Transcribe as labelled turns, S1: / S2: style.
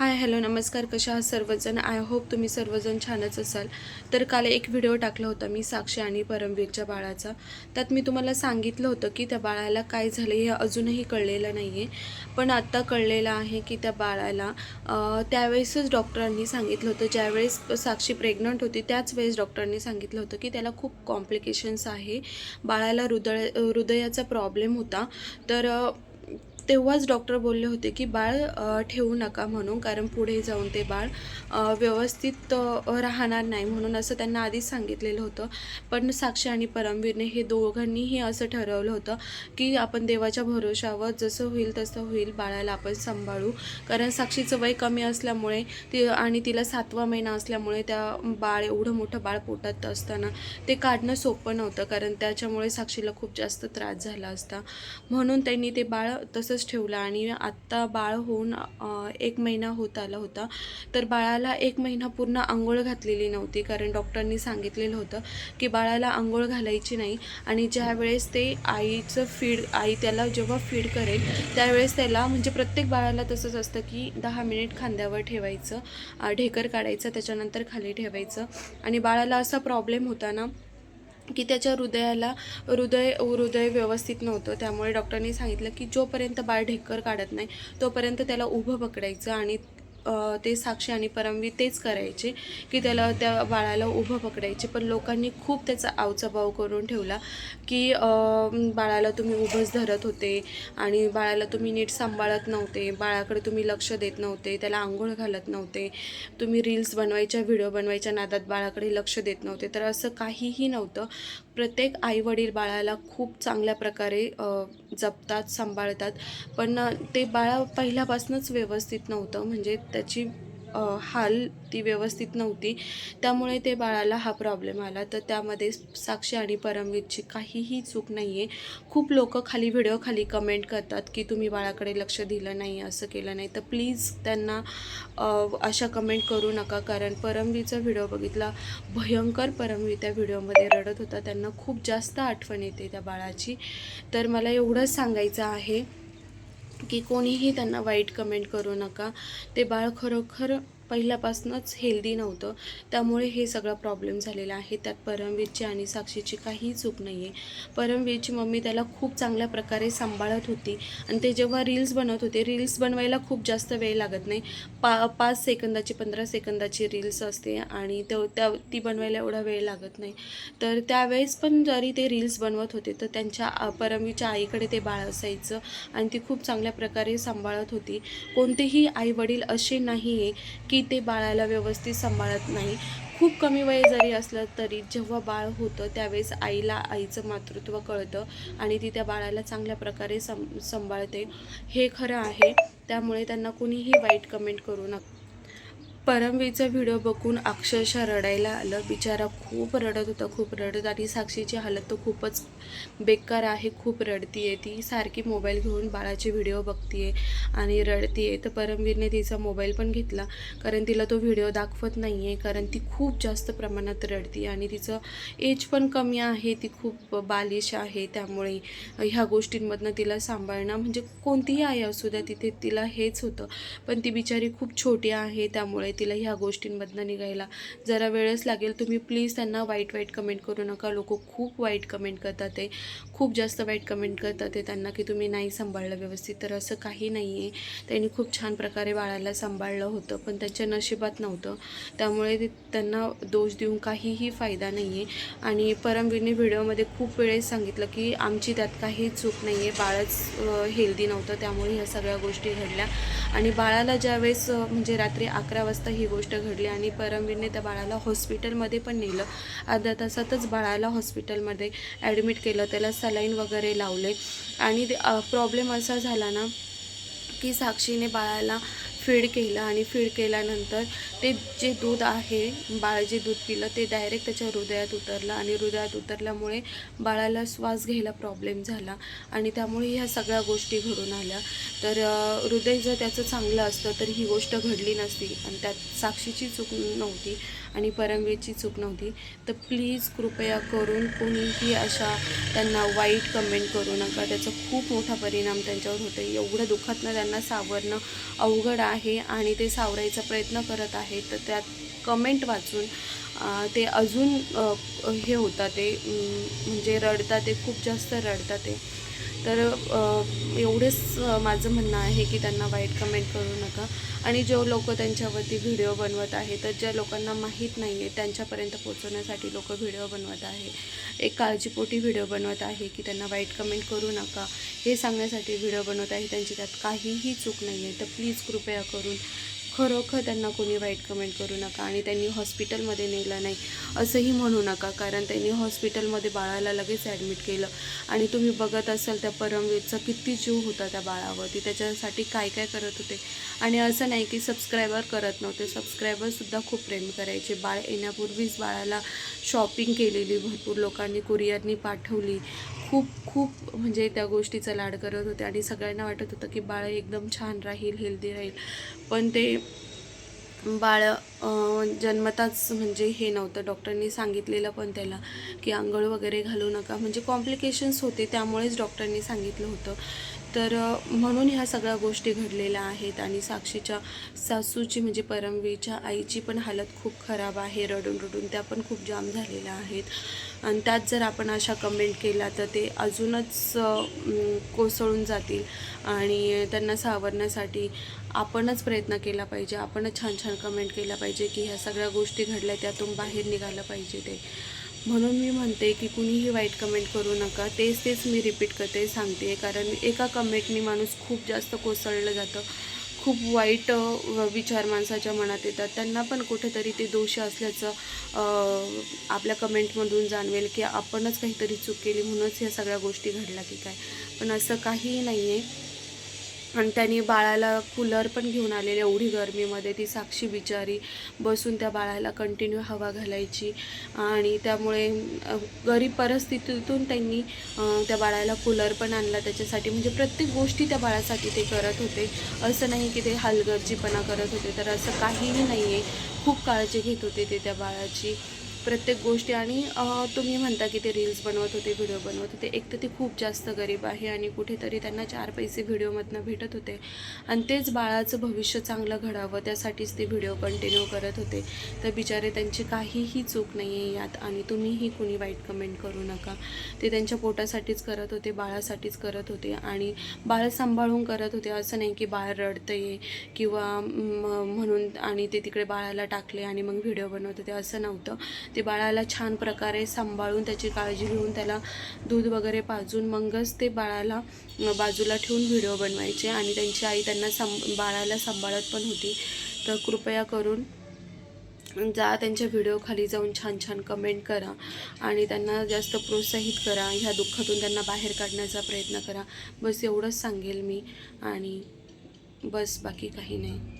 S1: Hi hello नमस्कार कशा आहात सर्वजण? आय होप तुम्ही सर्वजण छानच असाल. तर काल एक व्हिडिओ टाकला होता मी साक्षी आणि परमवीरच्या बाळाचा. त्यात मी तुम्हाला सांगितलं होतं की त्या बाळाला काय झालं हे अजूनही कळलेलं नाही आहे पण आत्ता कळलेलं आहे की त्या बाळाला त्यावेळेसच डॉक्टरांनी सांगितलं होतं. ज्यावेळेस साक्षी प्रेग्नंट होती त्याच वेळेस डॉक्टरांनी सांगितलं होतं की त्याला खूप कॉम्प्लिकेशन्स आहे. बाळाला हृदय हृदयाचा प्रॉब्लेम होता. तर तेव्हाच डॉक्टर बोलले होते की बाळ ठेवू नका म्हणून कारण पुढे जाऊन ते बाळ व्यवस्थित राहणार नाही. म्हणून असं त्यांना आधीच सांगितलेलं होतं. पण साक्षी आणि परमवीरने हे दोघांनीही असं ठरवलं होतं की आपण देवाच्या भरोशावर जसं होईल तसं होईल बाळाला आपण सांभाळू. कारण साक्षीचं वय कमी असल्यामुळे ती आणि तिला सातवा महिना असल्यामुळे त्या बाळ एवढं मोठं बाळ पोटात असताना ते काढणं सोपं नव्हतं कारण त्याच्यामुळे साक्षीला खूप जास्त त्रास झाला असता. म्हणून त्यांनी ते बाळ तसंच ठेवलं आणि आत्ता बाळ होऊन एक महिना होत आला होता. तर बाळाला एक महिना पूर्ण आंघोळ घातलेली नव्हती कारण डॉक्टरांनी सांगितलेलं होतं की बाळाला आंघोळ घालायची नाही आणि ज्या वेळेस ते आईचं फीड आई त्याला जेव्हा फीड करेल त्यावेळेस त्याला म्हणजे प्रत्येक बाळाला तसंच असतं की दहा मिनिट खांद्यावर ठेवायचं ढेकर काढायचं त्याच्यानंतर खाली ठेवायचं आणि बाळाला असा प्रॉब्लेम होता ना की त्याच्या हृदयाला हृदय हृदय व्यवस्थित नव्हतं. त्यामुळे डॉक्टरांनी सांगितलं की जोपर्यंत बाळ ढेकर काढत नाही तोपर्यंत त्याला उभं पकडायचं आणि ते साक्षी आणि परमवीर तेच करायचे की त्याला त्या बाळाला उभं पकडायचे. पण लोकांनी खूप त्याचा आवचाभाव करून ठेवला की बाळाला तुम्ही उभंच धरत होते आणि बाळाला तुम्ही नीट सांभाळत नव्हते. बाळाकडे तुम्ही लक्ष देत नव्हते त्याला आंघोळ घालत नव्हते. तुम्ही रील्स बनवायच्या व्हिडिओ बनवायच्या नादात बाळाकडे लक्ष देत नव्हते. तर असं काहीही नव्हतं. प्रत्येक आईवडील बाळाला खूप चांगल्या प्रकारे जपतात सांभाळतात. पण ते बाळा पहिल्यापासूनच व्यवस्थित नव्हतं. म्हणजे त्याची हाल ती व्यवस्थित नव्हती. त्यामुळे ते बाळाला हा प्रॉब्लेम आला. तर त्यामध्ये साक्षी आणि परमवीरची काहीही चूक नाही आहे खूप लोक खाली व्हिडिओ खाली कमेंट करतात की तुम्ही बाळाकडे लक्ष दिलं नाही असं केलं नाही. तर प्लीज त्यांना अशा कमेंट करू नका. कारण परमवीरचा व्हिडिओ बघितला भयंकर परमवीर त्या व्हिडिओमध्ये रडत होता. त्यांना खूप जास्त आठवण येते त्या बाळाची. तर मला एवढंच सांगायचं आहे. की कोणीही त्यांना वाईट कमेंट करू नका. ते बाळ खरोखर पहिल्यापासूनच हेल्दी नव्हतं. त्यामुळे हे सगळं प्रॉब्लेम झालेला आहे. त्यात परमवीरची आणि साक्षीची काही चूक नाही आहे परमवीरची मम्मी त्याला खूप चांगल्या प्रकारे सांभाळत होती. आणि ते जेव्हा रील्स बनवत होते रील्स बनवायला खूप जास्त वेळ लागत नाही. पा पाच सेकंदाची पंधरा सेकंदाची रील्स असते आणि तो त्या ती बनवायला एवढा वेळ लागत नाही. तर त्यावेळेस पण जरी ते रील्स बनवत होते तर त्यांच्या परमवीरच्या आईकडे ते बाळ असायचं आणि ती खूप चांगल्या प्रकारे सांभाळत होती. कोणतेही आई वडील असे नाही आहे की ते बाळाला व्यवस्थित सांभाळत नाही. खूप कमी वय जरी असलं तरी जेव्हा बाळ होतं त्यावेळेस आईला आईचं मातृत्व कळतं आणि ती त्या बाळाला चांगल्या प्रकारे सं सांभाळते. हे खरं आहे. त्यामुळे त्यांना कुणीही वाईट कमेंट करू नका परमवीरचा व्हिडिओ बघून अक्षरशः रडायला आलं. बिचारा खूप रडत होता खूप रडत आणि साक्षीची हालत तर खूपच बेकार आहे. खूप रडती आहे ती. सारखी मोबाईल घेऊन बाळाचे व्हिडिओ बघतीये आणि रडती आहे तर परमवीरने तिचा मोबाईल पण घेतला कारण तिला तो व्हिडिओ दाखवत नाही आहे कारण ती खूप जास्त प्रमाणात रडती आणि तिचं एज पण कमी आहे. ती खूप बालिश आहे त्यामुळे ह्या गोष्टींमधनं तिला सांभाळणं म्हणजे कोणतीही आई असू द्या तिथे तिला हेच होतं. पण ती बिचारी खूप छोटी आहे त्यामुळे तिला ह्या गोष्टींमधनं निघायला जरा वेळच लागेल. तुम्ही प्लीज त्यांना वाईट वाईट कमेंट करू नका. लोक खूप वाईट कमेंट करतात ते. खूप जास्त वाईट कमेंट करतात ते त्यांना की तुम्ही नाही सांभाळलं व्यवस्थित. तर असं काही नाही आहे त्यांनी खूप छान प्रकारे बाळाला सांभाळलं होतं पण त्यांच्या नशिबात नव्हतं. त्यामुळे ते त्यांना दोष देऊन काहीही फायदा नाही आहे आणि परमवीरने व्हिडिओमध्ये खूप वेळेस सांगितलं की आमची त्यात काही चूक नाही आहे बाळच हेल्दी नव्हतं. त्यामुळे ह्या सगळ्या गोष्टी घडल्या. आणि बाळाला ज्यावेळेस म्हणजे रात्री अकरा वाजता ही गोष्ट घडली आणि परमवीरने त्या बाळाला हॉस्पिटलमध्ये पण नेलं. अर्ध्या तासातच बाळाला हॉस्पिटलमध्ये ॲडमिट केलं त्याला सलाईन वगैरे लावले. आणि प्रॉब्लेम असा झाला ना की साक्षीने बाळाला फीड केलं आणि फीड केल्यानंतर ते जे दूध आहे बाळ जे दूध पिलं ते डायरेक्ट त्याच्या हृदयात उतरलं आणि हृदयात उतरल्यामुळे बाळाला श्वास घ्यायला प्रॉब्लेम झाला आणि त्यामुळे ह्या सगळ्या गोष्टी घडून आल्या. तर हृदय जर त्याचं चांगलं असतं तर ही गोष्ट घडली नसती आणि त्यात साक्षीची चूक नव्हती. आणि परमवीरची चूक नव्हती. तर प्लीज कृपया करून कोणीही अशा त्यांना वाईट कमेंट करू नका. त्याचा खूप मोठा परिणाम त्यांच्यावर होतो एवढं दुःखातनं त्यांना सावरणं अवघड आहे आणि ते सावरायचा प्रयत्न करत आहे तर त्यात कमेंट वाचून ते अजून हे होतात ते म्हणजे रडतात ते खूप जास्त रडतात ते. तर एवढंच एवढेच माझं म्हणणं आहे की त्यांना वाईट कमेंट करू नका. आणि जो लोक त्यांच्यावरती व्हिडिओ बनवत आहे तर ज्या लोकांना माहीत नाही आहे त्यांच्यापर्यंत पोहोचवण्यासाठी लोक व्हिडिओ बनवत आहे. एक काळजीपोटी व्हिडिओ बनवत आहे की त्यांना वाईट कमेंट करू नका. हे सांगण्यासाठी व्हिडिओ बनवत आहे त्यांची त्यात काहीही चूक नाही आहे तर प्लीज कृपया करून खरोखर त्यांना कोणी वाईट कमेंट करू नका आणि त्यांनी हॉस्पिटलमध्ये नेलं नाही. असंही म्हणू नका कारण त्यांनी हॉस्पिटलमध्ये बाळाला लगेच ॲडमिट केलं. आणि तुम्ही बघत असाल त्या परमवीरचा किती जीव होता त्या बाळावरती. त्याच्यासाठी काय काय करत होते. आणि असं नाही की सबस्क्रायबर करत नव्हते. सबस्क्रायबरसुद्धा खूप प्रेम करायचे. बाळ येण्यापूर्वीच बाळाला शॉपिंग केलेली. भरपूर लोकांनी कुरिअरनी पाठवली. खूप खूप म्हणजे त्या गोष्टीचा लाड करत होते आणि सगळ्यांना वाटत होतं की बाळ एकदम छान राहील हेल्दी राहील. पण ते बाळ जन्मताच म्हणजे हे नव्हतं. डॉक्टरनी सांगितलेलं पण त्याला की आंघोळ वगैरे घालू नका. म्हणजे कॉम्प्लिकेशन्स होते त्यामुळेच डॉक्टरनी सांगितलं होतं. तर म्हणून ह्या सगळ्या गोष्टी घडलेल्या आहेत आणि साक्षीच्या सासूची म्हणजे परमवीरच्या आईची पण हालत खूप खराब आहे रडून रडून त्या पण खूप जाम झालेल्या आहेत. आणि त्यात जर आपण अशा कमेंट केला तर ते अजूनच कोसळून जातील आणि त्यांना सावरण्यासाठी आपणच प्रयत्न केला पाहिजे आपणच छान छान कमेंट केला पाहिजे की ह्या सगळ्या गोष्टी घडल्या त्यातून बाहेर निघालं पाहिजे ते. म्हणून मी म्हणते की कुणीही वाईट कमेंट करू नका. तेच तेच मी रिपीट करते सांगते. कारण एका कमेंटनी माणूस खूप जास्त कोसळलं जातं. खूप वाईट विचार माणसाच्या मनात येतात. त्यांना पण कुठेतरी ते दोषी असल्याचं आपल्या कमेंटमधून जाणवेल की आपणच काहीतरी चूक केली म्हणूनच ह्या सगळ्या गोष्टी घडल्या की काय. पण असं काहीही नाही आहे आणि त्यांनी बाळाला कूलर पण घेऊन आलेले एवढी गरमीमध्ये. ती साक्षी बिचारी बसून त्या बाळाला कंटिन्यू हवा घालायची. आणि त्यामुळे गरीब परिस्थितीतून त्यांनी त्या बाळाला कूलर पण आणला त्याच्यासाठी. म्हणजे प्रत्येक गोष्टी त्या बाळासाठी ते करत होते. असं नाही की ते हलगर्जीपणा करत होते. तर असं काहीही नाही आहे खूप काळजी घेत होते ते त्या बाळाची. प्रत्येक गोष्टी आणि तुम्ही म्हणता की ते रील्स बनवत होते व्हिडिओ बनवत होते. एक तर ते खूप जास्त गरीब आहे आणि कुठेतरी त्यांना चार पैसे व्हिडिओमधनं भेटत होते. आणि तेच बाळाचं भविष्य चांगलं घडावं त्यासाठीच ते व्हिडिओ कंटिन्यू करत होते. तर बिचारे त्यांची काहीही चूक नाही आहे यात आणि तुम्हीही कुणी वाईट कमेंट करू नका. ते त्यांच्या पोटासाठीच करत होते बाळासाठीच करत होते आणि बाळ सांभाळून करत होते. असं नाही की बाळ रडतं आहे किंवा म्हणून आणि ते तिकडे बाळाला टाकले आणि मग व्हिडिओ बनवत होते. असं नव्हतं. ते बाळाला छान प्रकारे सांभाळून त्याची काळजी घेऊन त्याला दूध वगैरे पाजून मगच ते बाळाला बाजूला ठेवून व्हिडिओ बनवायचे आणि त्यांची आई त्यांना सं बाळाला सांभाळत पण होती. तर कृपया करून जा त्यांच्या व्हिडिओ खाली जाऊन छान छान कमेंट करा आणि त्यांना जास्त प्रोत्साहित करा. ह्या दुःखातून त्यांना बाहेर काढण्याचा प्रयत्न करा. बस एवढंच सांगेल मी आणि बस बाकी काही नाही.